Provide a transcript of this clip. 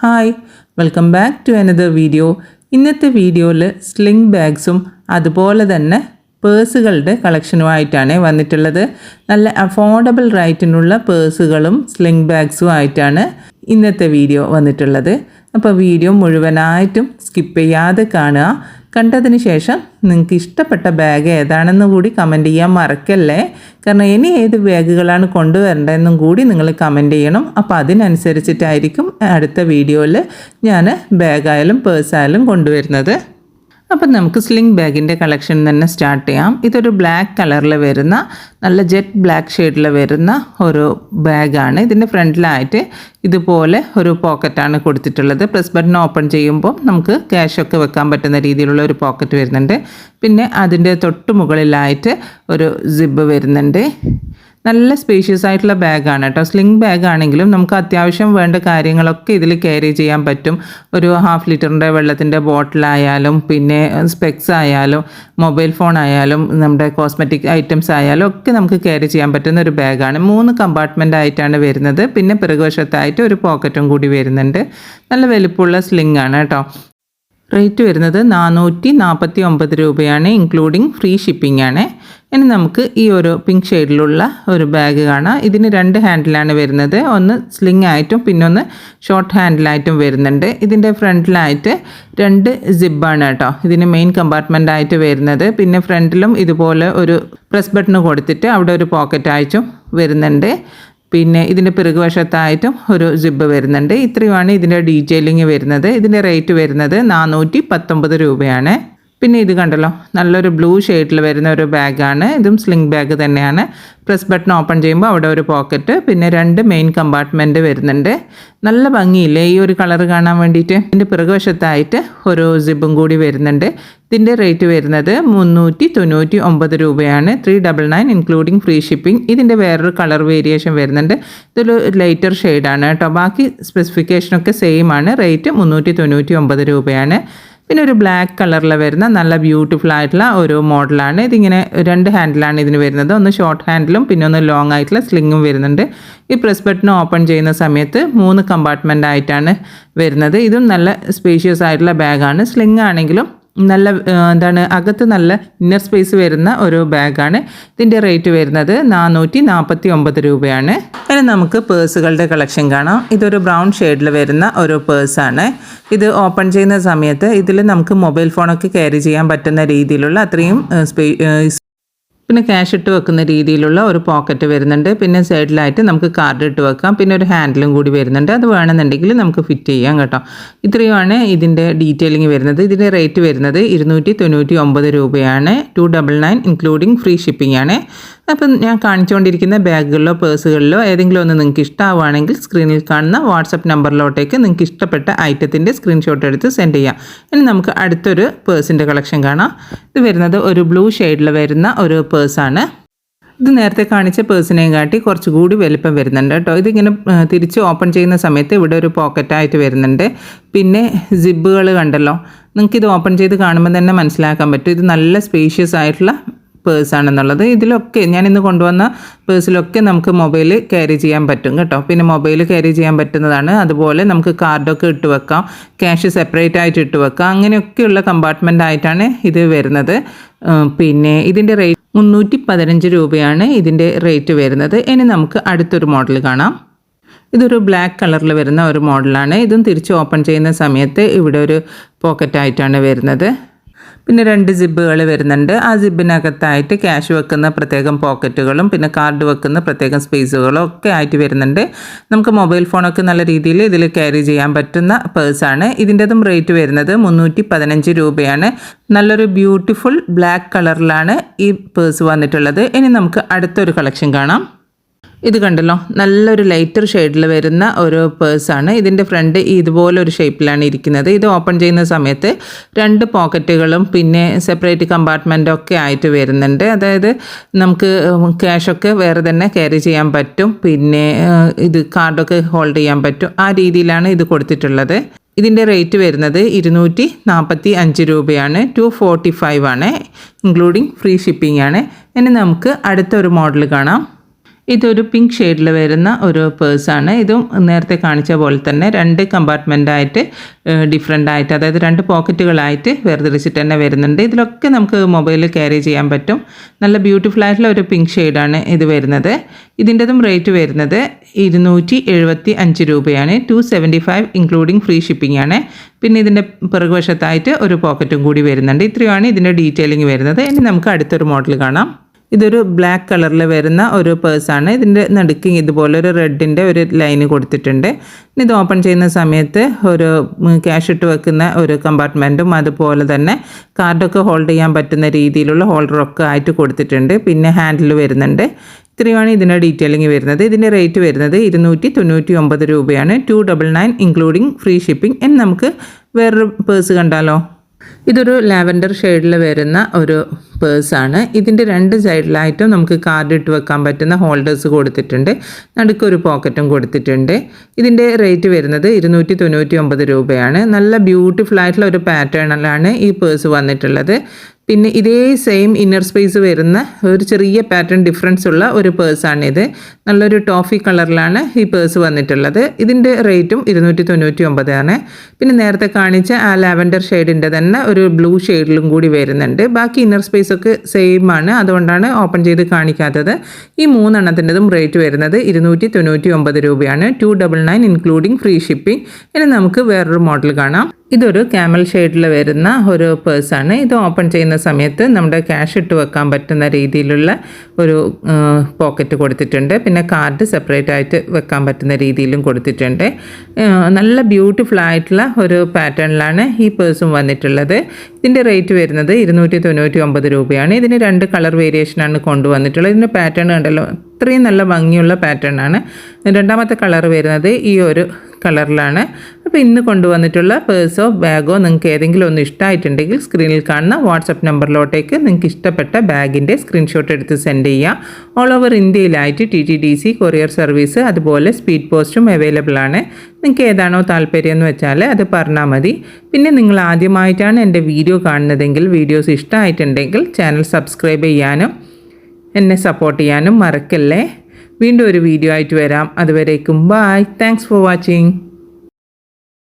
Hi welcome back to another video ഇന്നത്തെ വീഡിയോയിൽ sling ബാഗ്സും അതുപോലെ തന്നെ പേഴ്സുകളുടെ കളക്ഷനുമായിട്ടാണ് വന്നിട്ടുള്ളത്. നല്ല അഫോർഡബിൾ റേറ്റിനുള്ള പേഴ്സുകളും സ്ലിംഗ് ബാഗ്സും ആയിട്ടാണ് ഇന്നത്തെ വീഡിയോ വന്നിട്ടുള്ളത്. അപ്പോൾ വീഡിയോ മുഴുവനായിട്ടും സ്കിപ്പ് ചെയ്യാതെ കാണുക. കണ്ടതിന് ശേഷം നിങ്ങൾക്ക് ഇഷ്ടപ്പെട്ട ബാഗ് ഏതാണെന്ന് കൂടി കമന്റ് ചെയ്യാൻ മറക്കല്ലേ? കാരണം ഇനി ഏത് ബാഗുകളാണ് കൊണ്ടുവരേണ്ടതെന്നും കൂടി നിങ്ങൾ കമന്റ് ചെയ്യണം. അപ്പോൾ അതിനനുസരിച്ചിട്ടായിരിക്കും അടുത്ത വീഡിയോയിൽ ഞാൻ ബാഗായാലും പേഴ്സായാലും കൊണ്ടുവരുന്നത്. അപ്പം നമുക്ക് സ്ലിംഗ് ബാഗിന്റെ കളക്ഷൻ തന്നെ സ്റ്റാർട്ട് ചെയ്യാം. ഇതൊരു ബ്ലാക്ക് കളറിൽ വരുന്ന നല്ല ജെറ്റ് ബ്ലാക്ക് ഷെയ്ഡിൽ വരുന്ന ഒരു ബാഗാണ് ഇതിന്റെ ഫ്രണ്ടിലായിട്ട് ഇതുപോലെ ഒരു പോക്കറ്റാണ് കൊടുത്തിട്ടുള്ളത്. പ്രസ് ബട്ടൺ ഓപ്പൺ ചെയ്യുമ്പോൾ നമുക്ക് ക്യാഷൊക്കെ വെക്കാൻ പറ്റുന്ന രീതിയിലുള്ള ഒരു പോക്കറ്റ് വരുന്നുണ്ട്. പിന്നെ അതിന്റെ തൊട്ട് മുകളിലായിട്ട് ഒരു സിബ് വരുന്നുണ്ട്. നല്ല സ്പേഷ്യസ് ആയിട്ടുള്ള ബാഗാണ് കേട്ടോ സ്ലിംഗ് ബാഗ് ആണെങ്കിലും നമുക്ക് അത്യാവശ്യം വേണ്ട കാര്യങ്ങളൊക്കെ ഇതിൽ ക്യാരി ചെയ്യാൻ പറ്റും. ഒരു ഹാഫ് ലിറ്ററിന്റെ വെള്ളത്തിന്റെ ബോട്ടിലായാലും പിന്നെ സ്പെക്സ് ആയാലും മൊബൈൽ ഫോൺ ആയാലും നമ്മുടെ കോസ്മെറ്റിക് ഐറ്റംസ് ആയാലും ഒക്കെ നമുക്ക് ക്യാരി ചെയ്യാൻ പറ്റുന്ന ഒരു ബാഗാണ് മൂന്ന് കമ്പാർട്ട്മെന്റ് ആയിട്ടാണ് വരുന്നത്. പിന്നെ പിറകുവശത്തായിട്ട് ഒരു പോക്കറ്റും കൂടി വരുന്നുണ്ട്. നല്ല വലുപ്പമുള്ള സ്ലിംഗ് ആണ് കേട്ടോ റേറ്റ് വരുന്നത് നാനൂറ്റി നാൽപ്പത്തി ഒമ്പത് രൂപയാണ് ഇൻക്ലൂഡിങ് ഫ്രീ ഷിപ്പിംഗ് ആണ്. ഇനി നമുക്ക് ഈ ഒരു പിങ്ക് ഷെയ്ഡിലുള്ള ഒരു ബാഗ് കാണാം. ഇതിന് രണ്ട് ഹാൻഡിലാണ് വരുന്നത്. ഒന്ന് സ്ലിംഗ് ആയിട്ടും പിന്നെ ഒന്ന് ഷോർട്ട് ഹാൻഡിലായിട്ടും വരുന്നുണ്ട്. ഇതിന്റെ ഫ്രണ്ടിലായിട്ട് രണ്ട് സിബാണ് കേട്ടോ. ഇതിന് മെയിൻ കമ്പാർട്ട്മെന്റ് ആയിട്ട് വരുന്നത്. പിന്നെ ഫ്രണ്ടിലും ഇതുപോലെ ഒരു പ്രസ് ബട്ടൺ കൊടുത്തിട്ട് അവിടെ ഒരു പോക്കറ്റ് ആയിട്ടും വരുന്നുണ്ട്. പിന്നെ ഇതിന്റെ പിറകുവശത്തായിട്ടും ഒരു സിബ് വരുന്നുണ്ട്. ഇത്രയുമാണ് ഇതിന്റെ ഡീറ്റെയിലിംഗ് വരുന്നത്. ഇതിന്റെ റേറ്റ് വരുന്നത് നാനൂറ്റി പത്തൊമ്പത് രൂപയാണ്. പിന്നെ ഇത് കണ്ടല്ലോ നല്ലൊരു ബ്ലൂ ഷെയ്ഡിൽ വരുന്ന ഒരു ബാഗാണ് ഇതും സ്ലിംഗ് ബാഗ് തന്നെയാണ്. പ്രസ് ബട്ടൺ ഓപ്പൺ ചെയ്യുമ്പോൾ അവിടെ ഒരു പോക്കറ്റ് പിന്നെ രണ്ട് മെയിൻ കമ്പാർട്ട്മെന്റ് വരുന്നുണ്ട്. നല്ല ഭംഗിയില്ലേ ഈ ഒരു കളർ കാണാൻ വേണ്ടിയിട്ട്? ഇതിന്റെ പിറകുവശത്തായിട്ട് ഒരു സിബും കൂടി വരുന്നുണ്ട്. ഇതിന്റെ റേറ്റ് വരുന്നത് മുന്നൂറ്റി തൊണ്ണൂറ്റി ഒമ്പത് രൂപയാണ്. Three double nine including free shipping ഇതിന്റെ വേറൊരു കളർ വേരിയേഷൻ വരുന്നുണ്ട്. ഇതൊരു ലൈറ്റർ ഷെയ്ഡാണ് കേട്ടോ. ബാക്കി സ്പെസിഫിക്കേഷനൊക്കെ സെയിം ആണ്. റേറ്റ് മുന്നൂറ്റി തൊണ്ണൂറ്റി ഒമ്പത് രൂപയാണ്. പിന്നെ ഒരു ബ്ലാക്ക് കളറിൽ വരുന്ന നല്ല ബ്യൂട്ടിഫുൾ ആയിട്ടുള്ള ഒരു മോഡലാണ് ഇതിങ്ങനെ രണ്ട് ഹാൻഡിലാണ് ഇതിന് വരുന്നത്. ഒന്ന് ഷോർട്ട് ഹാൻഡിലും പിന്നെ ഒന്ന് ലോങ് ആയിട്ടുള്ള സ്ലിങ്ങും വരുന്നുണ്ട്. ഈ പ്രസ് ബട്ടൺ ഓപ്പൺ ചെയ്യുന്ന സമയത്ത് മൂന്ന് കമ്പാർട്ട്മെന്റ് ആയിട്ടാണ് വരുന്നത്. ഇതും നല്ല സ്പേഷ്യസ് ആയിട്ടുള്ള ബാഗാണ് സ്ലിങ് ആണെങ്കിലും നല്ല എന്താണ് അകത്ത് നല്ല ഇന്നർ സ്പേസ് വരുന്ന ഒരു ബാഗാണ്. ഇതിന്റെ റേറ്റ് വരുന്നത് നാനൂറ്റി നാൽപ്പത്തി ഒമ്പത് രൂപയാണ്. ഇനി നമുക്ക് പേഴ്സുകളുടെ കളക്ഷൻ കാണാം. ഇതൊരു ബ്രൗൺ ഷെയ്ഡിൽ വരുന്ന ഒരു പേഴ്സാണ് ഇത് ഓപ്പൺ ചെയ്യുന്ന സമയത്ത് ഇതിൽ നമുക്ക് മൊബൈൽ ഫോണൊക്കെ ക്യാരി ചെയ്യാൻ പറ്റുന്ന രീതിയിലുള്ള അത്രയും സ്പേ പിന്നെ ക്യാഷ് ഇട്ട് വെക്കുന്ന രീതിയിലുള്ള ഒരു പോക്കറ്റ് വരുന്നുണ്ട്. പിന്നെ സൈഡിലായിട്ട് നമുക്ക് കാർഡ് ഇട്ട് വെക്കാം. പിന്നെ ഒരു ഹാൻഡിലും കൂടി വരുന്നുണ്ട്. അത് വേണമെന്നുണ്ടെങ്കിൽ നമുക്ക് ഫിറ്റ് ചെയ്യാം കേട്ടോ. ഇത്രയുമാണ് ഇതിന്റെ ഡീറ്റെയിലിംഗ് വരുന്നത്. ഇതിന്റെ റേറ്റ് വരുന്നത് ഇരുന്നൂറ്റി തൊണ്ണൂറ്റി ഒമ്പത് രൂപയാണ്. Two double nine including free shipping ആണ്. അപ്പം ഞാൻ കാണിച്ചുകൊണ്ടിരിക്കുന്ന ബാഗുകളിലോ പേഴ്സുകളിലോ ഏതെങ്കിലും ഒന്ന് നിങ്ങൾക്ക് ഇഷ്ടമാവുകയാണെങ്കിൽ സ്ക്രീനിൽ കാണുന്ന വാട്സപ്പ് നമ്പറിലോട്ടേക്ക് നിങ്ങൾക്ക് ഇഷ്ടപ്പെട്ട ഐറ്റത്തിന്റെ സ്ക്രീൻഷോട്ട് എടുത്ത് സെൻഡ് ചെയ്യാം. ഇനി നമുക്ക് അടുത്തൊരു പേഴ്സിന്റെ കളക്ഷൻ കാണാം. ഇത് വരുന്നത് ഒരു ബ്ലൂ ഷെയ്ഡിൽ വരുന്ന ഒരു പേഴ്സാണ് ഇത് നേരത്തെ കാണിച്ച പേഴ്സിനെയും കാട്ടി കുറച്ചുകൂടി വലിപ്പം വരുന്നുണ്ട് കേട്ടോ. ഇതിങ്ങനെ തിരിച്ച് ഓപ്പൺ ചെയ്യുന്ന സമയത്ത് ഇവിടെ ഒരു പോക്കറ്റായിട്ട് വരുന്നുണ്ട്. പിന്നെ സിബുകൾ കണ്ടല്ലോ. നിങ്ങൾക്കിത് ഓപ്പൺ ചെയ്ത് കാണുമ്പോൾ തന്നെ മനസ്സിലാക്കാൻ പറ്റും. ഇത് നല്ല സ്പേഷ്യസ് ആയിട്ടുള്ള പേഴ്സാണെന്നുള്ളത് ഇതിലൊക്കെ ഞാൻ ഇന്ന് കൊണ്ടുവന്ന പേഴ്സിലൊക്കെ നമുക്ക് മൊബൈൽ ക്യാരി ചെയ്യാൻ പറ്റും കേട്ടോ. പിന്നെ മൊബൈൽ ക്യാരി ചെയ്യാൻ പറ്റുന്നതാണ്. അതുപോലെ നമുക്ക് കാർഡൊക്കെ ഇട്ട് വെക്കാം. ക്യാഷ് സെപ്പറേറ്റ് ആയിട്ട് ഇട്ട് വെക്കാം. അങ്ങനെയൊക്കെയുള്ള കമ്പാർട്ട്മെന്റ് ആയിട്ടാണ് ഇത് വരുന്നത്. പിന്നെ ഇതിന്റെ റേറ്റ് മുന്നൂറ്റി പതിനഞ്ച് രൂപയാണ് ഇതിന്റെ റേറ്റ് വരുന്നത്. ഇനി നമുക്ക് അടുത്തൊരു മോഡൽ കാണാം. ഇതൊരു ബ്ലാക്ക് കളറിൽ വരുന്ന ഒരു മോഡലാണ് ഇതും തിരിച്ച് ഓപ്പൺ ചെയ്യുന്ന സമയത്ത് ഇവിടെ ഒരു പോക്കറ്റായിട്ടാണ് വരുന്നത്. പിന്നെ രണ്ട് ജിബുകൾ വരുന്നുണ്ട്. ആ ജിബിനകത്തായിട്ട് ക്യാഷ് വെക്കുന്ന പ്രത്യേകം പോക്കറ്റുകളും പിന്നെ കാർഡ് വെക്കുന്ന പ്രത്യേകം സ്പേസുകളും ഒക്കെ ആയിട്ട് വരുന്നുണ്ട്. നമുക്ക് മൊബൈൽ ഫോണൊക്കെ നല്ല രീതിയിൽ ഇതിൽ ക്യാരി ചെയ്യാൻ പറ്റുന്ന പേഴ്സാണ് ഇതിന്റെതും റേറ്റ് വരുന്നത് മുന്നൂറ്റി പതിനഞ്ച് രൂപയാണ്. നല്ലൊരു ബ്യൂട്ടിഫുൾ ബ്ലാക്ക് കളറിലാണ് ഈ പേഴ്സ് വന്നിട്ടുള്ളത്. ഇനി നമുക്ക് അടുത്തൊരു കളക്ഷൻ കാണാം. ഇത് കണ്ടല്ലോ നല്ലൊരു ലൈറ്റർ ഷെയ്ഡിൽ വരുന്ന ഒരു പേഴ്സാണ് ഇതിന്റെ ഫ്രണ്ട് ഇതുപോലെ ഒരു ഷേപ്പിലാണ് ഇരിക്കുന്നത്. ഇത് ഓപ്പൺ ചെയ്യുന്ന സമയത്ത് രണ്ട് പോക്കറ്റുകളും പിന്നെ സെപ്പറേറ്റ് കമ്പാർട്ട്മെന്റും ഒക്കെ ആയിട്ട് വരുന്നുണ്ട്. അതായത് നമുക്ക് ക്യാഷൊക്കെ വേറെ തന്നെ ക്യാരി ചെയ്യാൻ പറ്റും. പിന്നെ ഇത് കാർഡൊക്കെ ഹോൾഡ് ചെയ്യാൻ പറ്റും. ആ രീതിയിലാണ് ഇത് കൊടുത്തിട്ടുള്ളത്. ഇതിന്റെ റേറ്റ് വരുന്നത് ഇരുന്നൂറ്റി നാൽപ്പത്തി അഞ്ച് രൂപയാണ്. ടു ഫോർട്ടി ഫൈവ് ആണ് ഇൻക്ലൂഡിങ് ഫ്രീ ഷിപ്പിംഗ് ആണ്. ഇനി നമുക്ക് അടുത്തൊരു മോഡൽ കാണാം. ഇതൊരു പിങ്ക് ഷെയ്ഡിൽ വരുന്ന ഒരു പേഴ്സാണ് ഇതും നേരത്തെ കാണിച്ച പോലെ തന്നെ രണ്ട് കമ്പാർട്ട്മെന്റായിട്ട് ഡിഫറെന്റ് ആയിട്ട് അതായത് രണ്ട് പോക്കറ്റുകളായിട്ട് വേർതിരിച്ചിട്ട് തന്നെ വരുന്നുണ്ട്. ഇതിലൊക്കെ നമുക്ക് മൊബൈൽ ക്യാരി ചെയ്യാൻ പറ്റും. നല്ല ബ്യൂട്ടിഫുൾ ആയിട്ടുള്ള ഒരു പിങ്ക് ഷെയ്ഡാണ് ഇത് വരുന്നത്. ഇതിന്റെതും റേറ്റ് വരുന്നത് ഇരുന്നൂറ്റി എഴുപത്തി അഞ്ച് രൂപയാണ്. Two seventy five including free shipping ആണ്. പിന്നെ ഇതിന്റെ പിറകുവശത്തായിട്ട് ഒരു പോക്കറ്റും കൂടി വരുന്നുണ്ട്. ഇത്രയുമാണ് ഇതിന്റെ ഡീറ്റെയിലിംഗ് വരുന്നത്. ഇനി നമുക്ക് അടുത്തൊരു മോഡൽ കാണാം. ഇതൊരു ബ്ലാക്ക് കളറിൽ വരുന്ന ഒരു പേഴ്സാണ് ഇതിന്റെ നടുക്ക് ഇതുപോലെ ഒരു റെഡിന്റെ ഒരു ലൈന് കൊടുത്തിട്ടുണ്ട്. ഇത് ഓപ്പൺ ചെയ്യുന്ന സമയത്ത് ഒരു ക്യാഷ് ഇട്ട് വെക്കുന്ന ഒരു കമ്പാർട്ട്മെന്റും അതുപോലെ തന്നെ കാർഡൊക്കെ ഹോൾഡ് ചെയ്യാൻ പറ്റുന്ന രീതിയിലുള്ള ഹോൾഡറൊക്കെ ആയിട്ട് കൊടുത്തിട്ടുണ്ട്. പിന്നെ ഹാൻഡിൽ വരുന്നുണ്ട്. ഇത്രയുമാണ് ഇതിന്റെ ഡീറ്റെയിലിംഗ് വരുന്നത്. ഇതിന്റെ റേറ്റ് വരുന്നത് ഇരുന്നൂറ്റി തൊണ്ണൂറ്റി ഒമ്പത് രൂപയാണ്. Two double nine including free shipping എന്ന് നമുക്ക് വേറൊരു പേഴ്സ് കണ്ടാലോ? ഇതൊരു ലാവൻഡർ ഷെയ്ഡിൽ വരുന്ന ഒരു പേഴ്സാണ് ഇതിന്റെ രണ്ട് സൈഡിലായിട്ടും നമുക്ക് കാർഡ് ഇട്ട് വെക്കാൻ പറ്റുന്ന ഹോൾഡേഴ്സ് കൊടുത്തിട്ടുണ്ട്. നടുക്കൊരു പോക്കറ്റും കൊടുത്തിട്ടുണ്ട്. ഇതിന്റെ റേറ്റ് വരുന്നത് ഇരുന്നൂറ്റി തൊണ്ണൂറ്റി ഒമ്പത് രൂപയാണ്. നല്ല ബ്യൂട്ടിഫുൾ ആയിട്ടുള്ള ഒരു പാറ്റേണിലാണ് ഈ പേഴ്സ് വന്നിട്ടുള്ളത്. പിന്നെ ഇതേ സെയിം ഇന്നർ സ്പേസ് വരുന്ന ഒരു ചെറിയ പാറ്റേൺ ഡിഫറൻസ് ഉള്ള ഒരു പേഴ്സാണിത് നല്ലൊരു ടോഫി കളറിലാണ് ഈ പേഴ്സ് വന്നിട്ടുള്ളത്. ഇതിന്റെ റേറ്റും ഇരുന്നൂറ്റി തൊണ്ണൂറ്റി ഒമ്പതാണ് പിന്നെ നേരത്തെ കാണിച്ച ആ ലാവൻഡർ ഷെയ്ഡിന്റെ തന്നെ ഒരു ബ്ലൂ ഷെയ്ഡിലും കൂടി വരുന്നുണ്ട്. ബാക്കി ഇന്നർ സ്പേസ് ഒക്കെ സെയിം ആണ്. അതുകൊണ്ടാണ് ഓപ്പൺ ചെയ്ത് കാണിക്കാത്തത്. ഈ മൂന്നെണ്ണത്തിന്റെതും റേറ്റ് വരുന്നത് ഇരുന്നൂറ്റി തൊണ്ണൂറ്റി ഒമ്പത് രൂപയാണ്. Two double nine including free shipping ഇനി നമുക്ക് വേറൊരു മോഡൽ കാണാം. ഇതൊരു ക്യാമൽ ഷെയ്ഡിൽ വരുന്ന ഒരു പേഴ്സാണ്. ഇത് ഓപ്പൺ ചെയ്യുന്ന സമയത്ത് നമ്മുടെ ക്യാഷ് ഇട്ട് വെക്കാൻ പറ്റുന്ന രീതിയിലുള്ള ഒരു പോക്കറ്റ് കൊടുത്തിട്ടുണ്ട്. പിന്നെ കാർഡ് സെപ്പറേറ്റ് ആയിട്ട് വെക്കാൻ പറ്റുന്ന രീതിയിലും കൊടുത്തിട്ടുണ്ട്. നല്ല ബ്യൂട്ടിഫുൾ ആയിട്ടുള്ള ഒരു പാറ്റേണിലാണ് ഈ പേഴ്സും വന്നിട്ടുള്ളത്. ഇതിന്റെ റേറ്റ് വരുന്നത് ഇരുന്നൂറ്റി തൊണ്ണൂറ്റി ഒമ്പത് രൂപയാണ്. ഇതിന് രണ്ട് കളർ വേരിയേഷനാണ് കൊണ്ടുവന്നിട്ടുള്ളത്. ഇതിന്റെ പാറ്റേൺ കണ്ടല്ലോ അത്രയും നല്ല ഭംഗിയുള്ള പാറ്റേൺ ആണ്. രണ്ടാമത്തെ കളർ വരുന്നത് ഈ ഒരു കളറിലാണ്. അപ്പോൾ ഇന്ന് കൊണ്ടുവന്നിട്ടുള്ള പേഴ്സോ ബാഗോ നിങ്ങൾക്ക് ഏതെങ്കിലും ഒന്ന് ഇഷ്ടമായിട്ടുണ്ടെങ്കിൽ സ്ക്രീനിൽ കാണുന്ന വാട്സപ്പ് നമ്പറിലോട്ടേക്ക് നിങ്ങൾക്ക് ഇഷ്ടപ്പെട്ട ബാഗിന്റെ സ്ക്രീൻഷോട്ട് എടുത്ത് സെൻഡ് ചെയ്യുക all over ഇന്ത്യയിലായിട്ട് T T D C courier service അതുപോലെ സ്പീഡ് പോസ്റ്റും അവൈലബിൾ ആണ്. നിങ്ങൾക്ക് ഏതാണോ താല്പര്യം എന്ന് വെച്ചാൽ അത് പറഞ്ഞാൽ മതി. പിന്നെ നിങ്ങൾ ആദ്യമായിട്ടാണ് എന്റെ വീഡിയോ കാണുന്നതെങ്കിൽ വീഡിയോസ് ഇഷ്ടമായിട്ടുണ്ടെങ്കിൽ ചാനൽ സബ്സ്ക്രൈബ് ചെയ്യാനും എന്നെ സപ്പോർട്ട് ചെയ്യാനും മറക്കല്ലേ? വീണ്ടും ഒരു വീഡിയോ ആയിട്ട് വരാം. അതുവരേക്കും ബായ് താങ്ക്സ് ഫോർ വാച്ചിങ്